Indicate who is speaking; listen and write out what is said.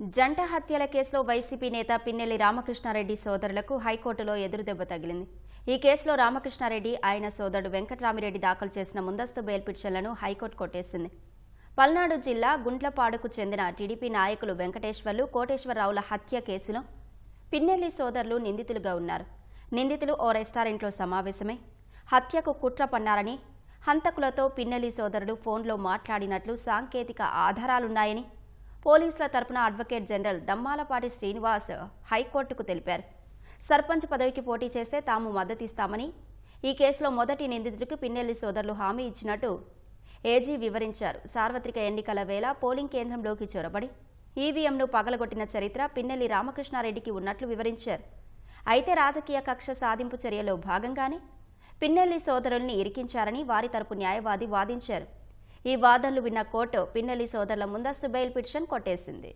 Speaker 1: జంట హత్యల కేసులో వైసీపీ నేత పిన్నెల్లి రామకృష్ణారెడ్డి సోదరులకు హైకోర్టులో ఎదురుదెబ్బ తగిలింది. ఈ కేసులో రామకృష్ణారెడ్డి ఆయన సోదరుడు వెంకటరామిరెడ్డి దాఖలు చేసిన ముందస్తు బెయిల్ పిటిషన్లను హైకోర్టు కొట్టేసింది. పల్నాడు జిల్లా గుంట్లపాడుకు చెందిన టీడీపీ నాయకులు వెంకటేశ్వర్లు కోటేశ్వరరావుల హత్య కేసులో పిన్నెల్లి సోదరులు నిందితులుగా ఉన్నారు. నిందితులు ఓ రెస్టారెంట్లో సమావేశమై హత్యకు కుట్ర పన్నారని హంతకులతో పిన్నెల్లి సోదరుడు ఫోన్లో మాట్లాడినట్లు సాంకేతిక ఆధారాలున్నాయని పోలీసుల తరపున అడ్వకేట్ జనరల్ దమ్మాలపాటి శ్రీనివాస్ హైకోర్టుకు తెలిపారు. సర్పంచ్ పదవికి పోటీ చేస్తే తాము మద్దతిస్తామని ఈ కేసులో మొదటి నిందితుడికి పిన్నెల్లి సోదరులు హామీ ఇచ్చినట్టు ఏజీ వివరించారు. సార్వత్రిక ఎన్నికల వేళ పోలింగ్ కేంద్రంలోకి చొరబడి ఈవీఎంను పగలగొట్టిన చరిత్ర పిన్నెల్లి రామకృష్ణారెడ్డికి ఉన్నట్లు వివరించారు. అయితే రాజకీయ కక్ష సాధింపు చర్యలో భాగంగానే పిన్నెల్లి సోదరుల్ని ఇరికించారని వారి తరపు న్యాయవాది వాదించారు. ఈ వాదనలు విన్న కోర్టు పిన్నెల్లి సోదరుల ముందస్తు బెయిల్ పిటిషన్ కొట్టేసింది.